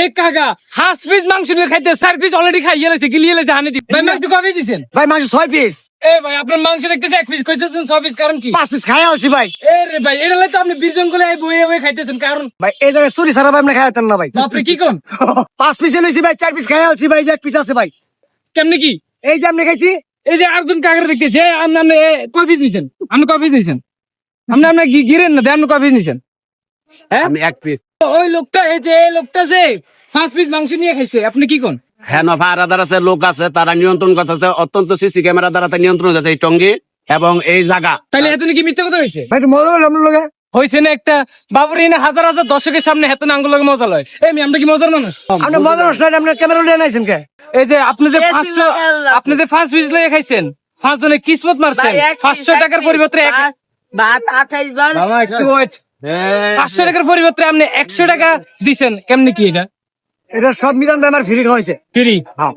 এ কাকা হাঁস পিস মাংস নিয়ে খাইতে চার পিস অলরেডি খাই গেলেছে গিলিয়ে গেলেছে হানি দি। ভাই মাংস কবে দিয়েছেন ভাই মাংস ছয় পিস এ ভাই আপনার মাংস দেখতেছে এক পিস কইতেছেন ছ পিস কারণ কি? পাঁচ পিস খাই আলছি ভাই। এ রে ভাই এটা তো আপনি বীর জঙ্গলে এই বইয়ে বইয়ে খাইতেছেন কারণ ভাই এই জায়গায় চুরি সারা ভাই আপনি খাইতেন না ভাই। বাপরে কি কোন? পাঁচ পিস এনেছি ভাই চার পিস খাই আলছি ভাই এক পিস আছে ভাই। কেমনে কি? এই যে আপনি খাইছি। এই যে আরেকজন কাকার দেখতেছে আপনি আপনি কয় পিস নিছেন? আপনি কয় পিস নিছেন? আপনি আপনি গিরেন না দেন আপনি কয় পিস নিছেন? হ্যাঁ? আমি এক পিস ওই লোকটা এই যে এই লোকটা যে পাঁচ পিস মাংস নিয়ে খাইছে আপনি কি কোন? হ্যাঁ ভাড়াদার আছে লোক আছে তারা নিয়ন্ত্রণ করতেছে অত্যন্ত সিসি ক্যামেরা দ্বারা নিয়ন্ত্রণ এই টঙ্গি এবং এই জায়গা তাহলে এত কি মিথ্যা কথা হয়েছে ভাই মজা হলো লোকে হয়েছে না একটা বাবুর এনে হাজার হাজার দর্শকের সামনে হেতন আঙ্গুল মজা লয়। এই আমরা কি মজার মানুষ? আপনি মজা নষ্ট না ক্যামেরা উঠে আনাইছেন কে? এই যে আপনি যে পাঁচশো আপনি যে পাঁচ পিস লয়ে খাইছেন পাঁচ জনে কিসমত মারছেন? পাঁচশো টাকার পরিবর্তে এক ভাত আঠাইশ বার। একটু wait। পাঁচশো টাকার পরিবর্তে আপনি একশো টাকা দিচ্ছেন কেমনি কি এটা? এটা সব মিলান আমার ফ্রি হয়েছে। ফ্রি হ্যাঁ।